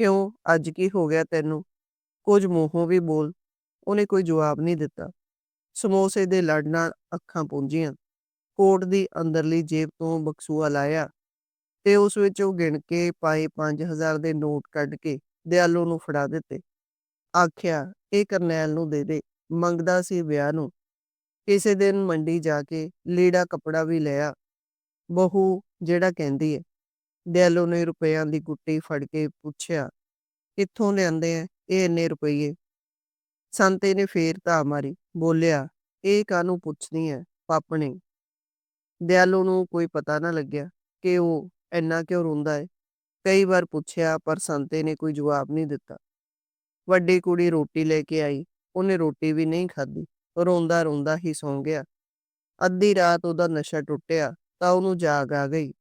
ਕਿਉਂ? ਅੱਜ ਕੀ ਹੋ ਗਿਆ ਤੈਨੂੰ? ਕੁਝ ਮੂੰਹੋਂ ਵੀ ਬੋਲ, ਉਹਨੇ ਕੋਈ ਜਵਾਬ ਨਹੀਂ ਦਿੱਤਾ। ਸਮੋਸੇ ਦੇ ਲੜ ਨਾਲ ਅੱਖਾਂ ਪੂੰਝੀਆਂ। ਕੋਟ ਦੀ ਅੰਦਰਲੀ ਜੇਬ ਤੋਂ ਬਕਸੂਆ ਲਾਇਆ ਤੇ ਉਸ ਵਿੱਚ ਉਹ ਗਿਣ ਕੇ ਪਾਏ 5000 ਦੇ ਨੋਟ ਕੱਢ ਕੇ ਦਿਆਲੋ ਨੂੰ ਫੜਾ ਦਿੱਤੇ। ਆਖਿਆ, ਇਹ ਕਰਨੈਲ ਨੂੰ ਦੇ ਦੇ। ਮੰਗਦਾ ਸੀ ਵਿਆਹ ਨੂੰ। ਕਿਸੇ ਦਿਨ ਮੰਡੀ ਜਾ ਕੇ ਲੀੜਾ ਕਪੜਾ ਵੀ ਲਿਆ। ਬਹੂ ਜਿਹੜਾ ਕਹਿੰਦੀ ਹੈ ਦਿਆਲੋ ਨੇ ਰੁਪਈਆਂ ਦੀ ਗੁੱਟੀ ਫੜ ਕੇ ਪੁੱਛਿਆ, ਕਿੱਥੋਂ ਲਿਆਂਦੇ ਐ? ਇਹ ਇੰਨੇ ਰੁਪਈਏ। ਸੰਤੇ ਨੇ ਫੇਰ ਧਾ ਮਾਰੀ, ਬੋਲਿਆ, ਇਹ ਕਾਹਨੂੰ ਪੁੱਛਦੀ ਐ ਪਾਪਣੇ ਦਿਆਲੂ ਨੂੰ ਕੋਈ ਪਤਾ ਨਾ ਲੱਗਿਆ ਕਿ ਉਹ ਇੰਨਾ ਕਿਉਂ ਰੋਂਦਾ ਹੈ ਕਈ ਵਾਰ ਪੁੱਛਿਆ, ਪਰ ਸੰਤੇ ਨੇ ਕੋਈ ਜਵਾਬ ਨਹੀਂ ਦਿੱਤਾ। ਵੱਡੀ ਕੁੜੀ ਰੋਟੀ ਲੈ ਕੇ ਆਈ, ਉਹਨੇ ਰੋਟੀ ਵੀ ਨਹੀਂ ਖਾਧੀ ਰੋਂਦਾ ਰੋਂਦਾ ਹੀ ਸੌਂ ਗਿਆ। ਅੱਧੀ ਰਾਤ ਉਹਦਾ ਨਸ਼ਾ ਟੁੱਟਿਆ, ਤਾਂ ਉਹਨੂੰ ਜਾਗ ਆ ਗਈ।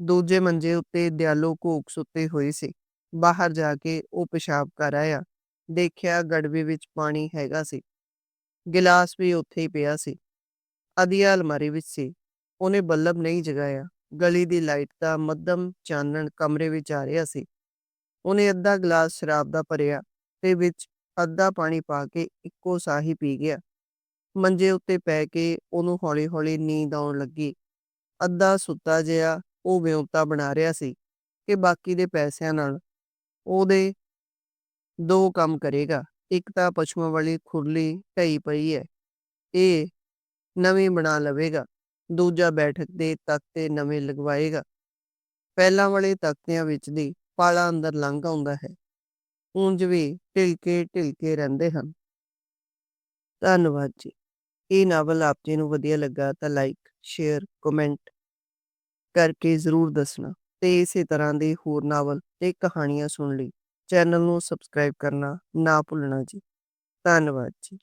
ਦੂਜੇ ਮੰਜੇ ਉੱਤੇ ਦਿਆਲੋ ਘੂਕ ਸੁੱਤੇ ਹੋਏ ਸੀ। ਬਾਹਰ ਜਾ ਕੇ ਉਹ ਪਿਸ਼ਾਬ ਕਰ ਆਇਆ। ਦੇਖਿਆ ਗੜਵੇ ਵਿੱਚ ਪਾਣੀ ਹੈਗਾ ਸੀ। ਗਿਲਾਸ ਵੀ ਉੱਥੇ ਹੀ ਪਿਆ ਸੀ। ਅਧੀਆ ਅਲਮਾਰੀ ਵਿੱਚ ਸੀ। ਉਹਨੇ ਬੱਲਬ ਨਹੀਂ ਜਗਾਇਆ। ਗਲੀ ਦੀ ਲਾਈਟ ਦਾ ਮੱਧਮ ਚਾਨਣ ਕਮਰੇ ਵਿੱਚ ਆ ਰਿਹਾ ਸੀ। ਉਹਨੇ ਅੱਧਾ ਗਲਾਸ ਸ਼ਰਾਬ ਦਾ ਭਰਿਆ ਤੇ ਵਿੱਚ ਅੱਧਾ ਪਾਣੀ ਪਾ ਕੇ ਇੱਕੋ ਸਾਹੀ ਪੀ ਗਿਆ। ਮੰਜੇ ਉੱਤੇ ਪੈ ਕੇ ਉਹਨੂੰ ਹੌਲੀ-ਹੌਲੀ ਨੀਂਦ ਆਉਣ ਲੱਗੀ। ਅੱਧਾ ਸੁੱਤਾ ਜਿਹਾ ਉਹ ਵਿਉਂਤਾ ਬਣਾ ਰਿਹਾ ਸੀ ਕਿ ਬਾਕੀ ਦੇ ਪੈਸਿਆਂ ਨਾਲ ਉਹਦੇ ਦੋ ਕੰਮ ਕਰੇਗਾ। ਇੱਕ ਤਾਂ ਪਸ਼ੂਆਂ ਵਾਲੀ ਖੁਰਲੀ ਢਈ ਪਈ ਹੈ ਇਹ ਨਵੀਂ ਬਣਾ ਲਵੇਗਾ। ਦੂਜਾ ਬੈਠਕ ਦੇ ਤਖਤੇ ਨਵੇਂ ਲਗਵਾਏਗਾ। ਪਹਿਲਾਂ ਵਾਲੇ ਤਖਤਿਆਂ ਵਿੱਚ ਦੀ ਪਾਲਾ ਅੰਦਰ ਲੰਘ ਆਉਂਦਾ ਹੈ। ਉਂਝ ਵੀ ਢਿਲਕੇ ਢਿਲਕੇ ਰਹਿੰਦੇ ਹਨ। ਧੰਨਵਾਦ ਜੀ। ਇਹ ਨਾਵਲ ਆਪ ਜੀ ਨੂੰ ਵਧੀਆ ਲੱਗਾ ਤਾਂ ਲਾਈਕ ਸ਼ੇਅਰ ਕਮੈਂਟ ਕਰਕੇ ਜ਼ਰੂਰ ਦੱਸਣਾ। ਤੇ ਇਸੇ ਤਰ੍ਹਾਂ ਦੇ ਹੋਰ ਨਾਵਲ ਤੇ ਕਹਾਣੀਆਂ ਸੁਣ ਲਈ। ਚੈਨਲ ਨੂੰ ਸਬਸਕ੍ਰਾਈਬ ਕਰਨਾ ਨਾ ਭੁੱਲਣਾ ਜੀ। ਧੰਨਵਾਦ ਜੀ।